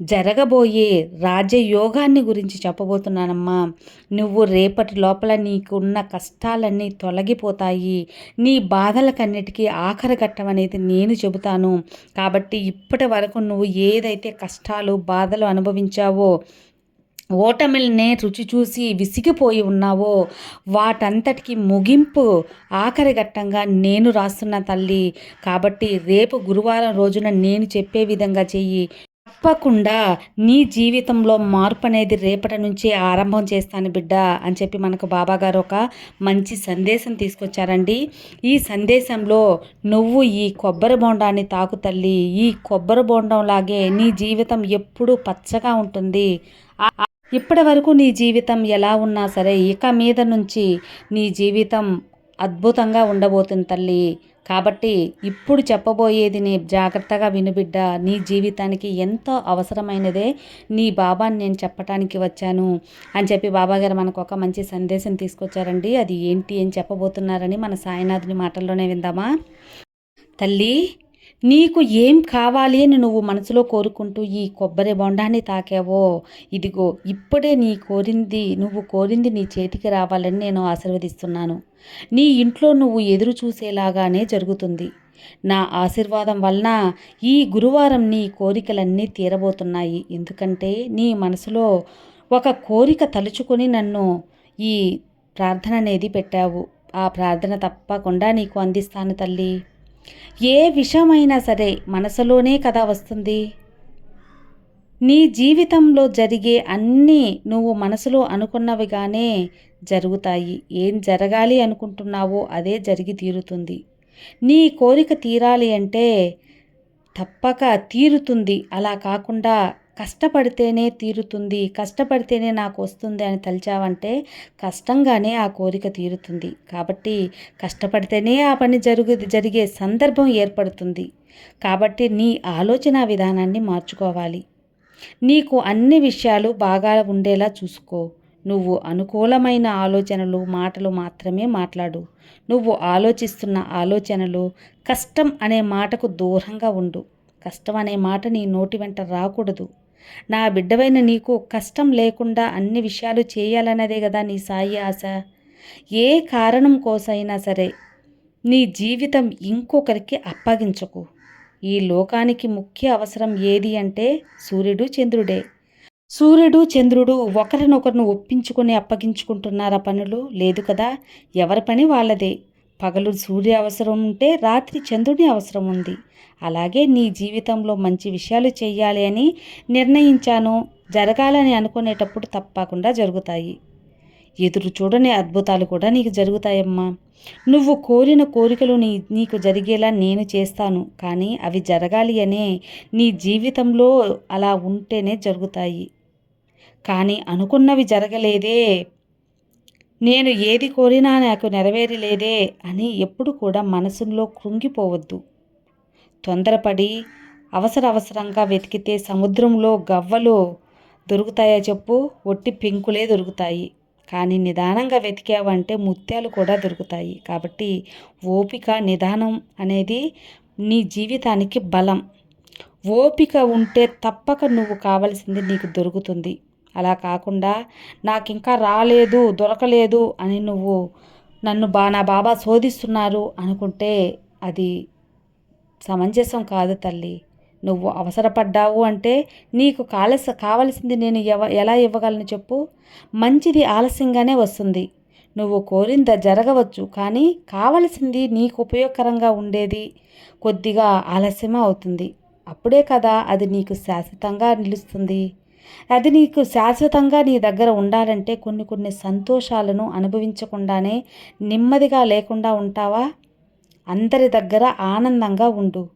జరగబోయే రాజయోగాన్ని గురించి చెప్పబోతున్నానమ్మా. నువ్వు రేపటి లోపల నీకున్న కష్టాలన్నీ తొలగిపోతాయి. నీ బాధలకన్నిటికీ ఆఖరి ఘట్టం అనేది నేను చెబుతాను. కాబట్టి ఇప్పటి వరకు నువ్వు ఏదైతే కష్టాలు బాధలు అనుభవించావో ఓటమిల్నే రుచి చూసి విసిగిపోయి ఉన్నావో వాటంతటికి ముగింపు ఆఖరి ఘట్టంగా నేను రాస్తున్న తల్లి. కాబట్టి రేపు గురువారం రోజున నేను చెప్పే విధంగా చెయ్యి. తప్పకుండా నీ జీవితంలో మార్పు అనేది రేపటి నుంచి ఆరంభం చేస్తాను బిడ్డ అని చెప్పి మనకు బాబాగారు ఒక మంచి సందేశం తీసుకొచ్చారండి. ఈ సందేశంలో నువ్వు ఈ కొబ్బరి బొండాన్ని తాకు తల్లి. ఈ కొబ్బరి బోండం లాగే నీ జీవితం ఎప్పుడూ పచ్చగా ఉంటుంది. ఇప్పటి వరకు నీ జీవితం ఎలా ఉన్నా సరే ఇక మీద నుంచి నీ జీవితం అద్భుతంగా ఉండబోతుంది తల్లి. కాబట్టి ఇప్పుడు చెప్పబోయేది నీ జాగ్రత్తగా వినుబిడ్డ నీ జీవితానికి ఎంతో అవసరమైనదే నీ బాబాని నేను చెప్పటానికి వచ్చాను అని చెప్పి బాబా గారు మనకు ఒక మంచి సందేశం తీసుకొచ్చారండి. అది ఏంటి అని చెప్పబోతున్నారని మన సాయినాథుని మాటల్లోనే విందామా? తల్లి నీకు ఏం కావాలి అని నువ్వు మనసులో కోరుకుంటూ ఈ కొబ్బరి బొండాన్ని తాకావో? ఇదిగో ఇప్పుడే నీ కోరింది నువ్వు కోరింది నీ చేతికి రావాలని నేను ఆశీర్వదిస్తున్నాను. నీ ఇంట్లో నువ్వు ఎదురు చూసేలాగానే జరుగుతుంది. నా ఆశీర్వాదం వలన ఈ గురువారం నీ కోరికలన్నీ తీరబోతున్నాయి. ఎందుకంటే నీ మనసులో ఒక కోరిక తలుచుకొని నన్ను ఈ ప్రార్థన అనేది పెట్టావు. ఆ ప్రార్థన తప్పకుండా నీకు అందిస్తాను తల్లి. ఏ విషయమైనా సరే మనసులోనే కదా వస్తుంది. నీ జీవితంలో జరిగే అన్నీ నువ్వు మనసులో అనుకున్నవిగానే జరుగుతాయి. ఏం జరగాలి అనుకుంటున్నావో అదే జరిగి తీరుతుంది. నీ కోరిక తీరాలి అంటే తప్పక తీరుతుంది. అలా కాకుండా కష్టపడితేనే తీరుతుంది కష్టపడితేనే నాకు వస్తుంది అని తలిచావంటే కష్టంగానే ఆ కోరిక తీరుతుంది. కాబట్టి కష్టపడితేనే ఆ పని జరుగు జరిగే సందర్భం ఏర్పడుతుంది. కాబట్టి నీ ఆలోచన విధానాన్ని మార్చుకోవాలి. నీకు అన్ని విషయాలు బాగా ఉండేలా చూసుకో. నువ్వు అనుకూలమైన ఆలోచనలు మాటలు మాత్రమే మాట్లాడు. నువ్వు ఆలోచిస్తున్న ఆలోచనలు కష్టం అనే మాటకు దూరంగా ఉండు. కష్టం అనే మాట నీ నోటి వెంట రాకూడదు. నా బిడ్డవైన నీకు కష్టం లేకుండా అన్ని విషయాలు చేయాలన్నదే కదా నీ సాయి ఆశ. ఏ కారణం కోసైనా సరే నీ జీవితం ఇంకొకరికి అప్పగించకు. ఈ లోకానికి ముఖ్య అవసరం ఏది అంటే సూర్యుడు చంద్రుడే. సూర్యుడు చంద్రుడు ఒకరినొకరిని ఒప్పించుకొని అప్పగించుకుంటున్నారా పనులు? లేదు కదా. ఎవరి పని వాళ్ళదే. పగలు సూర్య అవసరం ఉంటే రాత్రి చంద్రుని అవసరం ఉంది. అలాగే నీ జీవితంలో మంచి విషయాలు చేయాలి అని నిర్ణయించాను. జరగాలని అనుకునేటప్పుడు తప్పకుండా జరుగుతాయి. ఎదురు చూడని అద్భుతాలు కూడా నీకు జరుగుతాయమ్మా. నువ్వు కోరిన కోరికలు నీ నీకు జరిగేలా నేను చేస్తాను. కానీ అవి జరగాలి అనే నీ జీవితంలో అలా ఉంటేనే జరుగుతాయి. కానీ అనుకున్నవి జరగలేదే నేను ఏది కోరినా నాకు నెరవేరలేదే అని ఎప్పుడు కూడా మనసులో కృంగిపోవద్దు. తొందరపడి అవసర అవసరంగా వెతికితే సముద్రంలో గవ్వలు దొరుకుతాయా చెప్పు? ఒట్టి పెంకులే దొరుకుతాయి. కానీ నిదానంగా వెతికావంటే ముత్యాలు కూడా దొరుకుతాయి. కాబట్టి ఓపిక నిదానం అనేది నీ జీవితానికి బలం. ఓపిక ఉంటే తప్పక నువ్వు కావలసింది నీకు దొరుకుతుంది. అలా కాకుండా నాకు ఇంకా రాలేదు దొరకలేదు అని నువ్వు నన్ను బా నా బాబా శోధిస్తున్నారు అనుకుంటే అది సమంజసం కాదు తల్లి. నువ్వు అవసరపడ్డావు అంటే నీకు కాలస కావలసింది నేను ఎవ ఎలా ఇవ్వగలను చెప్పు? మంచిది ఆలస్యంగానే వస్తుంది. నువ్వు కోరింద జరగవచ్చు కానీ కావలసింది నీకు ఉపయోగకరంగా ఉండేది కొద్దిగా ఆలస్యమే అవుతుంది అప్పుడే కదా అది నీకు శాశ్వతంగా నిలుస్తుంది. అది నీకు శాశ్వతంగా నీ దగ్గర ఉండాలంటే కొన్ని కొన్ని సంతోషాలను అనుభవించకుండానే నెమ్మదిగా లేకుండా ఉంటావా? అందరి దగ్గర ఆనందంగా ఉండు.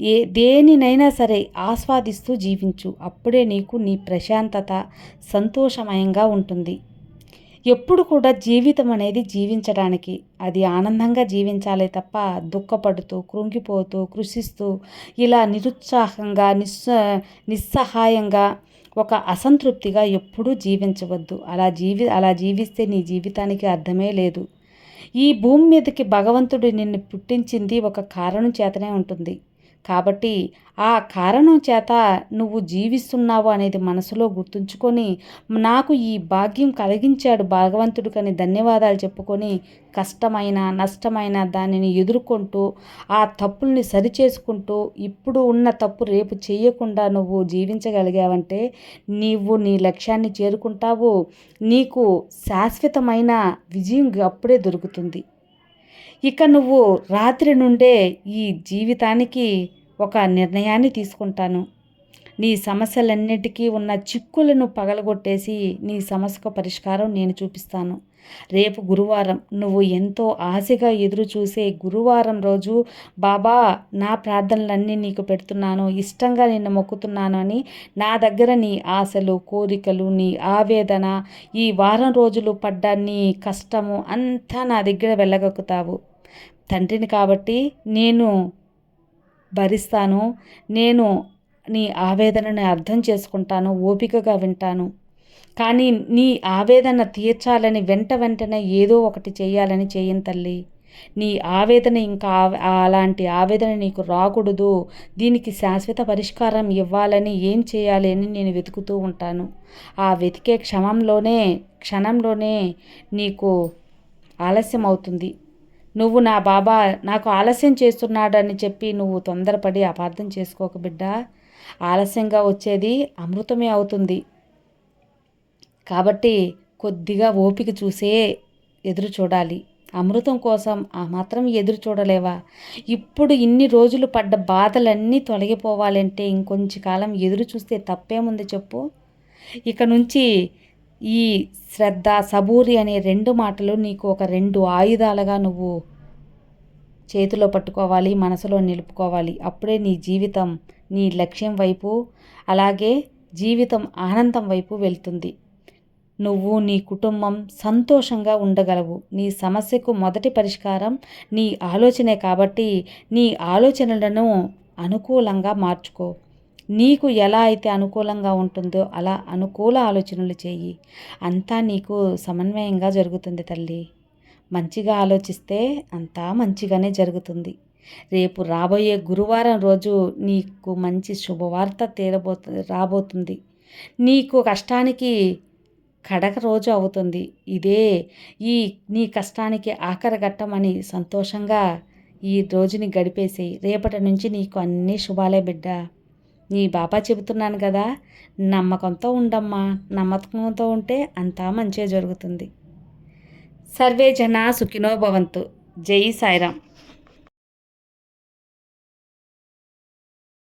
ఏ దేనినైనా సరే ఆస్వాదిస్తూ జీవించు. అప్పుడే నీకు నీ ప్రశాంతత సంతోషమయంగా ఉంటుంది. ఎప్పుడు కూడా జీవితం అనేది జీవించడానికి. అది ఆనందంగా జీవించాలి తప్ప దుఃఖపడుతూ కృంగిపోతూ కృషిస్తూ ఇలా నిరుత్సాహంగా నిస్స నిస్సహాయంగా ఒక అసంతృప్తిగా ఎప్పుడూ జీవించవద్దు. అలా జీవి అలా జీవిస్తే నీ జీవితానికి అర్థమే లేదు. ఈ భూమి మీదకి భగవంతుడు నిన్ను పుట్టించింది ఒక కారణం చేతనే ఉంటుంది. కాబట్టి ఆ కారణం చేత నువ్వు జీవిస్తున్నావు అనేది మనసులో గుర్తుంచుకొని నాకు ఈ భాగ్యం కలిగించాడు భగవంతుడు కని ధన్యవాదాలు చెప్పుకొని కష్టమైన నష్టమైన దానిని ఎదుర్కొంటూ ఆ తప్పుల్ని సరిచేసుకుంటూ ఇప్పుడు ఉన్న తప్పు రేపు చేయకుండా నువ్వు జీవించగలిగావంటే నీవు నీ లక్ష్యాన్ని చేరుకుంటావు. నీకు శాశ్వతమైన విజయం అప్పుడే దొరుకుతుంది. ఇక నువ్వు రాత్రి నుండే ఈ జీవితానికి ఒక నిర్ణయాన్ని తీసుకుంటాను. నీ సమస్యలన్నిటికీ ఉన్న చిక్కులను పగలగొట్టేసి నీ సమస్యకు పరిష్కారం నేను చూపిస్తాను. రేపు గురువారం నువ్వు ఎంతో ఆశగా ఎదురు చూసే గురువారం రోజు బాబా నా ప్రార్థనలన్నీ నీకు పెడుతున్నాను ఇష్టంగా నిన్ను మొక్కుతున్నాను అని నా దగ్గర నీ ఆశలు కోరికలు నీ ఆవేదన ఈ వారం రోజులు పడ్డ నీ కష్టము అంతా నా దగ్గర వెళ్ళగక్కుతావు తండ్రిని కాబట్టి నేను భరిస్తాను నేను నీ ఆవేదనని అర్థం చేసుకుంటాను ఓపికగా వింటాను. కానీ నీ ఆవేదన తీర్చాలని వెంట వెంటనే ఏదో ఒకటి చేయాలని చేయను తల్లి. నీ ఆవేదన ఇంకా అలాంటి ఆవేదన నీకు రాకూడదు. దీనికి శాశ్వత పరిష్కారం ఇవ్వాలని ఏం చేయాలి అని నేను వెతుకుతూ ఉంటాను. ఆ వెతికే క్షమంలోనే క్షణంలోనే నీకు ఆలస్యం అవుతుంది నువ్వు నా బాబా నాకు ఆలస్యం చేస్తున్నాడని చెప్పి నువ్వు తొందరపడి అపార్థం చేసుకోక బిడ్డా. ఆలస్యంగా వచ్చేది అమృతమే అవుతుంది. కాబట్టి కొద్దిగా ఓపిక చూసే ఎదురు చూడాలి. అమృతం కోసం ఆ మాత్రం ఎదురు చూడలేవా? ఇప్పుడు ఇన్ని రోజులు పడ్డ బాధలన్నీ తొలగిపోవాలంటే ఇంకొంచెం కాలం ఎదురు చూస్తే తప్పేముంది చెప్పు? ఇక నుంచి ఈ శ్రద్ధ సబూరి అనే రెండు మాటలు నీకు ఒక రెండు ఆయుధాలుగా నువ్వు చేతిలో పట్టుకోవాలి మనసులో నిలుపుకోవాలి. అప్పుడే నీ జీవితం నీ లక్ష్యం వైపు అలాగే జీవితం ఆనందం వైపు వెళ్తుంది. నువ్వు నీ కుటుంబం సంతోషంగా ఉండగలవు. నీ సమస్యకు మొదటి పరిష్కారం నీ ఆలోచనే కాబట్టి నీ ఆలోచనలను అనుకూలంగా మార్చుకో. నీకు ఎలా అయితే అనుకూలంగా ఉంటుందో అలా అనుకూల ఆలోచనలు చేయి. అంతా నీకు సమన్వయంగా జరుగుతుంది తల్లి. మంచిగా ఆలోచిస్తే అంతా మంచిగానే జరుగుతుంది. రేపు రాబోయే గురువారం రోజు నీకు మంచి శుభవార్త తీరబోతు రాబోతుంది. నీకు కష్టానికి కడక రోజు అవుతుంది. ఇదే ఈ నీ కష్టానికి ఆఖరఘట్టమని సంతోషంగా ఈ రోజుని గడిపేసేయి. రేపటి నుంచి నీకు అన్ని శుభాలే బిడ్డ. నీ బాబా చెబుతున్నాను కదా నమ్మకంతో ఉండమ్మా. నమ్మకంతో ఉంటే అంతా మంచిగా జరుగుతుంది. సర్వే జనా సుఖినో భవంతు. జై సాయిరామ్.